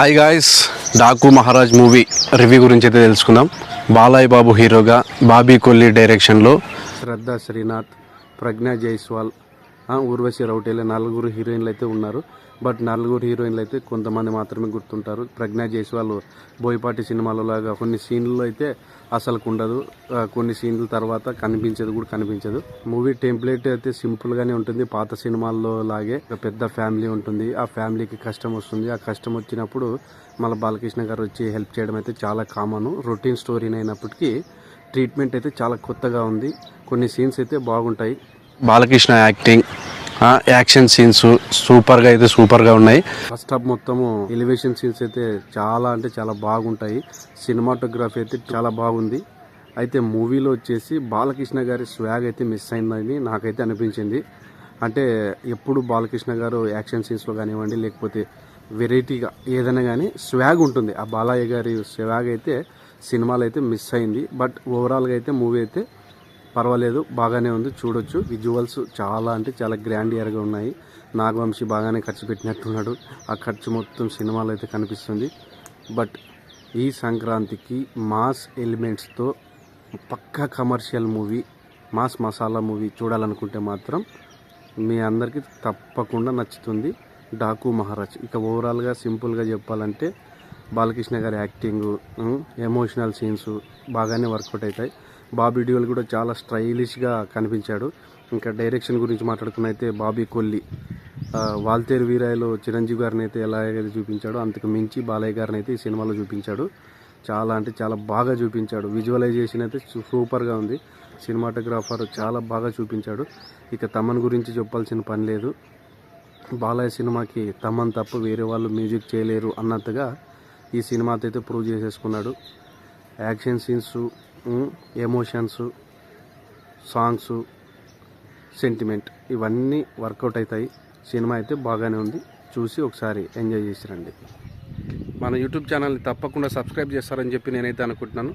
Hi guys Daaku Maharaaj movie review గురించి అయితే తెలుసుకుందాం. బాలయ్య బాబు హీరోగా బాబీ కొల్లి డైరెక్షన్లో శ్రద్ధ శ్రీనాథ్ ప్రజ్ఞా జైస్వాల్ ఊర్వశి రౌటేలే నలుగురు హీరోయిన్లు అయితే ఉన్నారు. బట్ నలుగురు హీరోయిన్లు అయితే కొంతమంది మాత్రమే గుర్తుంటారు. ప్రజ్ఞా జైస్వాల్ బోయపాటి సినిమాలో లాగా కొన్ని సీన్లలో అయితే అసలు ఉండదు. కొన్ని సీన్ల తర్వాత కనిపించదు కూడా కనిపించదు. మూవీ టెంప్లెట్ అయితే సింపుల్గానే ఉంటుంది. పాత సినిమాల్లో లాగే పెద్ద ఫ్యామిలీ ఉంటుంది. ఆ ఫ్యామిలీకి కష్టం వస్తుంది. ఆ కష్టం వచ్చినప్పుడు మళ్ళీ బాలకృష్ణ గారు వచ్చి హెల్ప్ చేయడం అయితే చాలా కామన్. రొటీన్ స్టోరీ అయినప్పటికీ ట్రీట్మెంట్ అయితే చాలా కొత్తగా ఉంది. కొన్ని సీన్స్ అయితే బాగుంటాయి. బాలకృష్ణ యాక్టింగ్ యాక్షన్ సీన్స్ సూపర్గా అయితే సూపర్గా ఉన్నాయి. ఫస్ట్ హాఫ్ మొత్తము ఎలివేషన్ సీన్స్ అయితే చాలా అంటే చాలా బాగుంటాయి. సినిమాటోగ్రఫీ అయితే చాలా బాగుంది. అయితే మూవీలో వచ్చేసి బాలకృష్ణ గారి స్వాగ్ అయితే మిస్ అయిందని నాకైతే అనిపించింది. అంటే ఎప్పుడు బాలకృష్ణ గారు యాక్షన్ సీన్స్లో కానివ్వండి లేకపోతే వెరైటీగా ఏదైనా కానీ స్వాగ్ ఉంటుంది. ఆ బాలయ్య గారి స్వాగ్ అయితే సినిమాలో అయితే మిస్ అయింది. బట్ ఓవరాల్గా అయితే మూవీ అయితే పర్వాలేదు బాగానే ఉంది చూడొచ్చు. విజువల్స్ చాలా అంటే చాలా గ్రాండ్ ఇయర్గా ఉన్నాయి. నాగవంశీ బాగానే ఖర్చు పెట్టినట్టున్నాడు. ఆ ఖర్చు మొత్తం సినిమాలో అయితే కనిపిస్తుంది. బట్ ఈ సంక్రాంతికి మాస్ ఎలిమెంట్స్తో పక్కా commercial movie mass masala movie చూడాలనుకుంటే మాత్రం మీ అందరికీ తప్పకుండా నచ్చుతుంది. డాకు మహారాజ్ ఇక ఓవరాల్గా సింపుల్గా చెప్పాలంటే బాలకృష్ణ గారి యాక్టింగ్ ఎమోషనల్ సీన్స్ బాగానే వర్కౌట్ అవుతాయి. బాబీ డ్యూల్ కూడా చాలా స్టైలిష్గా కనిపించాడు. ఇంకా డైరెక్షన్ గురించి మాట్లాడుకున్నైతే బాబీ కొల్లి వాల్తేరు వీరాయలో చిరంజీవి గారిని అయితే ఎలా అయితే చూపించాడో అంతకు మించి బాలయ్య గారిని అయితే ఈ సినిమాలో చూపించాడు. చాలా అంటే చాలా బాగా చూపించాడు. విజువలైజేషన్ అయితే సూపర్గా ఉంది. సినిమాటోగ్రాఫర్ చాలా బాగా చూపించాడు. ఇక తమన్ గురించి చెప్పాల్సిన పని లేదు. బాలయ్య సినిమాకి తమన్ తప్ప వేరే వాళ్ళు మ్యూజిక్ చేయలేరు అన్నట్టుగా ఈ సినిమాతో అయితే prove చేసేసుకున్నాడు. Action scenes emotions songs sentiment ఇవన్నీ వర్కౌట్ అవుతాయి సినిమా అయితే బాగానే ఉంది. చూసి ఒకసారి ఎంజాయ్ చేసి రండి. మన యూట్యూబ్ ఛానల్ని తప్పకుండా సబ్స్క్రైబ్ చేస్తారని చెప్పి నేనైతే అనుకుంటున్నాను.